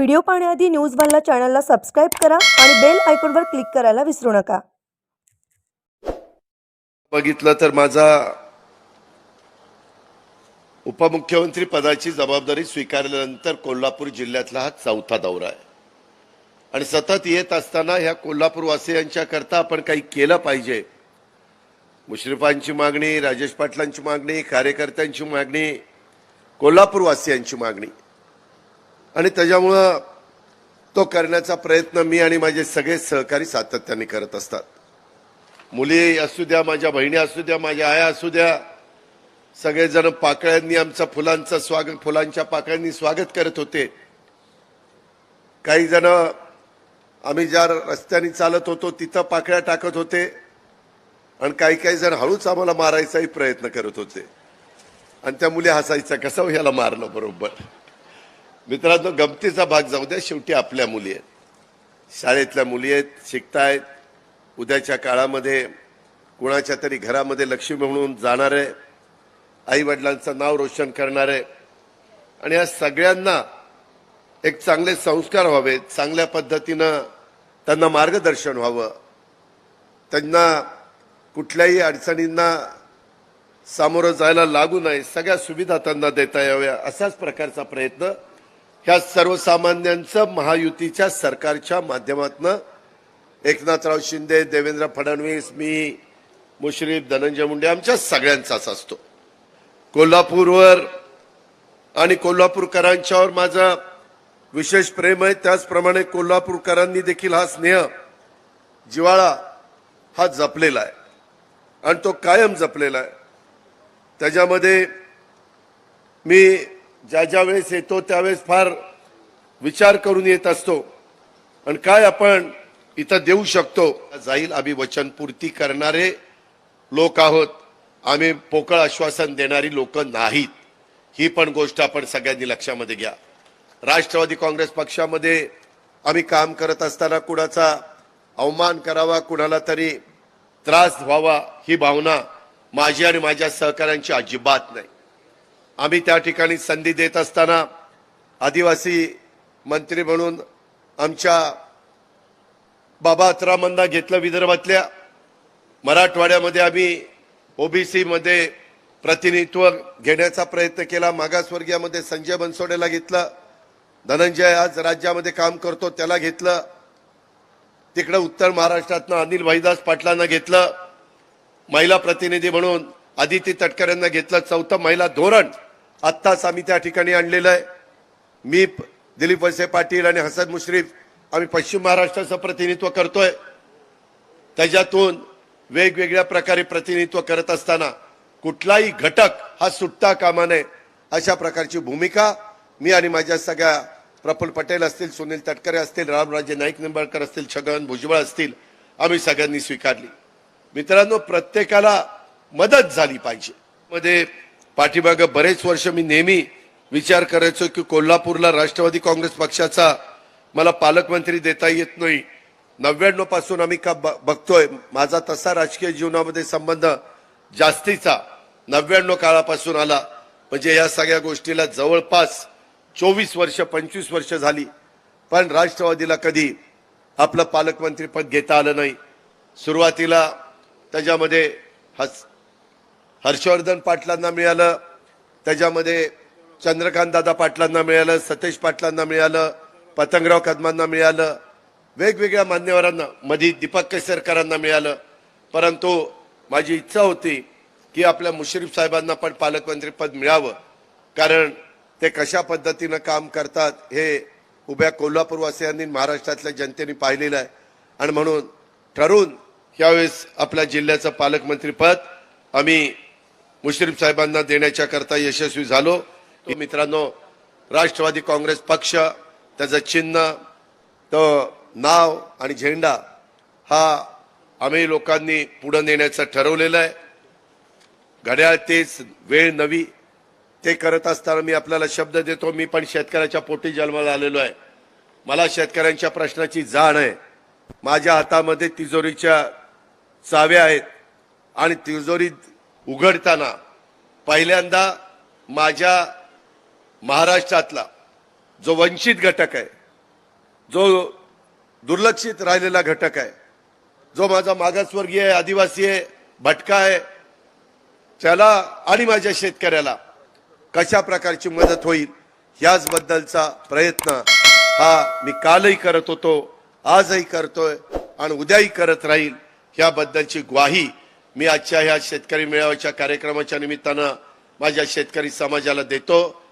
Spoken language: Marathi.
व्हिडिओ पाहण्याआधी न्यूज वनला चॅनलला सबस्क्राईब करा आणि बेल आयकॉनवर क्लिक करायला विसरू नका. बघितलं तर माझा उपमुख्यमंत्री पदाची जबाबदारी स्वीकारल्यानंतर कोल्हापूर जिल्ह्यातला हा चौथा दौरा आहे. आणि सतत येत असताना ह्या कोल्हापूर वासियांच्या करता आपण काही केलं पाहिजे. मुश्रीफांची मागणी राजेश पाटलांची मागणी कार्यकर्त्यांची मागणी कोल्हापूर वासियांची मागणी. आणि त्याच्यामुळं तो करण्याचा प्रयत्न मी आणि माझे सगळे सहकारी सातत्याने करत असतात. मुली असू द्या माझ्या बहिणी असू द्या माझ्या आया असू द्या सगळेजण पाकळ्यांनी आमचं फुलांचं स्वागत फुलांच्या पाकळ्यांनी स्वागत करत होते. काही जण आम्ही ज्या रस्त्याने चालत होतो तिथं पाकळ्या टाकत होते. आणि काही काही जण हळूच आम्हाला मारायचाही प्रयत्न करत होते. आणि त्या मुली हसायच्या कसं हो ह्याला मारलं बरोबर? मित्रांनो गमतीचा भाग जाऊ द्या. शेवटी आपल्या मुली आहेत. शाळेतल्या मुली आहेत शिकतायत. उद्याच्या काळामध्ये कुणाच्या तरी घरामध्ये लक्ष्मी म्हणून जाणारे आईवडिलांचं नाव रोशन करणारे आणि या सगळ्यांना एक चांगले संस्कार व्हावेत चांगल्या पद्धतीनं त्यांना मार्गदर्शन व्हावं. त्यांना कुठल्याही अडचणींना सामोरं जायला लागू नये. सगळ्या सुविधा त्यांना देता याव्या असाच प्रकारचा प्रयत्न ह्या सर्वसामान्यांचं महायुतीच्या सरकारच्या माध्यमातनं एकनाथराव शिंदे देवेंद्र फडणवीस मी मुश्रीफ धनंजय मुंडे आमच्या सगळ्यांचाच असतो. कोल्हापूरवर आणि कोल्हापूरकरांच्यावर माझा विशेष प्रेम आहे. त्याचप्रमाणे कोल्हापूरकरांनी देखील हा स्नेह जिवाळा हा जपलेला आहे. आणि तो कायम जपलेला आहे. त्याच्यामध्ये मी ज्या ज्या वेळेस येतो त्यावेळेस फार विचार करून येत असतो. आणि काय आपण इथं देऊ शकतो? जाईल आम्ही वचनपूर्ती करणारे लोक आहोत. आम्ही पोकळ आश्वासन देणारी लोक नाहीत. ही पण गोष्ट आपण सगळ्यांनी लक्षामध्ये घ्या. राष्ट्रवादी काँग्रेस पक्षामध्ये आम्ही काम करत असताना कुणाचा अवमान करावा कुणाला तरी त्रास व्हावा ही भावना माझी आणि माझ्या सहकाऱ्यांची अजिबात नाही. आम्ही त्या ठिकाणी संधी देत असताना आदिवासी मंत्री म्हणून आमच्या बाबा अत्रामांना घेतलं विदर्भातल्या. मराठवाड्यामध्ये आम्ही ओबीसीमध्ये प्रतिनिधित्व घेण्याचा प्रयत्न केला. मागासवर्गीयामध्ये संजय बनसोडेला घेतलं. धनंजय आज राज्यामध्ये काम करतो त्याला घेतलं. तिकडं उत्तर महाराष्ट्रातनं अनिल भाईदास पाटलांना घेतलं. महिला प्रतिनिधी म्हणून आदिती तटकर यांना घेतलं. चौथं महिला धोरण. आत्ताच आम्ही त्या ठिकाणी आणलेलं आहे. मी दिलीप वळसे पाटील आणि हसन मुश्रीफ आम्ही पश्चिम महाराष्ट्राचं प्रतिनिधित्व करतोय. त्याच्यातून वेगवेगळ्या प्रकारे प्रतिनिधित्व करत असताना कुठलाही घटक हा सुटता कामा नये अशा प्रकारची भूमिका मी आणि माझ्या सगळ्या प्रफुल्ल पटेल असतील सुनील तटकरे असतील रामराजे नाईक निंबाळकर असतील छगन भुजबळ असतील आम्ही सगळ्यांनी स्वीकारली. मित्रांनो प्रत्येकाला मदत झाली पाहिजे. मध्ये पाठीमागं बरेच वर्ष मी नेहमी विचार करायचो की कोल्हापूरला राष्ट्रवादी काँग्रेस पक्षाचा मला पालकमंत्री देता येत नाही. नव्याण्णवपासून आम्ही का ब- बघतोय माझा तसा राजकीय जीवनामध्ये संबंध जास्तीचा नव्याण्णव काळापासून आला. म्हणजे या सगळ्या गोष्टीला जवळपास चोवीस वर्ष पंचवीस वर्ष झाली. पण राष्ट्रवादीला कधी आपलं पालकमंत्रीपद घेता आलं नाही. सुरुवातीला त्याच्यामध्ये हस हर्षवर्धन पाटलांना मिळालं. त्याच्यामध्ये चंद्रकांत दादा पाटलांना मिळालं सतेश पाटलांना मिळालं पतंगराव कदमांना मिळालं वेगवेगळ्या मान्यवरांना मधी दीपक केसरकरांना मिळालं. परंतु माझी इच्छा होती की आपल्या मुश्रीफ साहेबांना पण पालकमंत्रीपद मिळावं. कारण ते कशा पद्धतीनं काम करतात हे उभ्या कोल्हापूरवासियांनी महाराष्ट्रातल्या जनतेने पाहिलेलं आहे. आणि म्हणून ठरवून यावेळेस आपल्या जिल्ह्याचं पालकमंत्रीपद आम्ही मुश्रीफ साहेबांना देण्याच्या करता यशस्वी झालो. मित्रांनो राष्ट्रवादी काँग्रेस पक्ष त्याचं चिन्ह तो नाव आणि झेंडा हा आम्ही लोकांनी पुढं नेण्याचं ठरवलेलं आहे. घड्याळ तेच वेळ नवी ते करत असताना मी आपल्याला शब्द देतो. मी पण शेतकऱ्याच्या पोटी जन्माला आलेलो आहे. मला शेतकऱ्यांच्या प्रश्नाची जाण आहे. माझ्या हातामध्ये तिजोरीच्या चाव्या आहेत आणि तिजोरीत उघडताना पहिल्यांदा माझ्या महाराष्ट्रातला जो वंचित घटक आहे जो दुर्लक्षित राहिलेला घटक आहे जो माझा मागासवर्गीय आहे आदिवासी आहे भटका आहे त्याला आणि माझ्या शेतकऱ्याला कशा प्रकारची मदत होईल याचबद्दलचा प्रयत्न हा मी कालही करत होतो आजही करतोय आणि उद्याही करत राहील याबद्दलची ग्वाही मी आजच्या ह्या शेतकरी मेळाव्याच्या कार्यक्रमाच्या निमित्तानं माझ्या शेतकरी समाजाला देतो.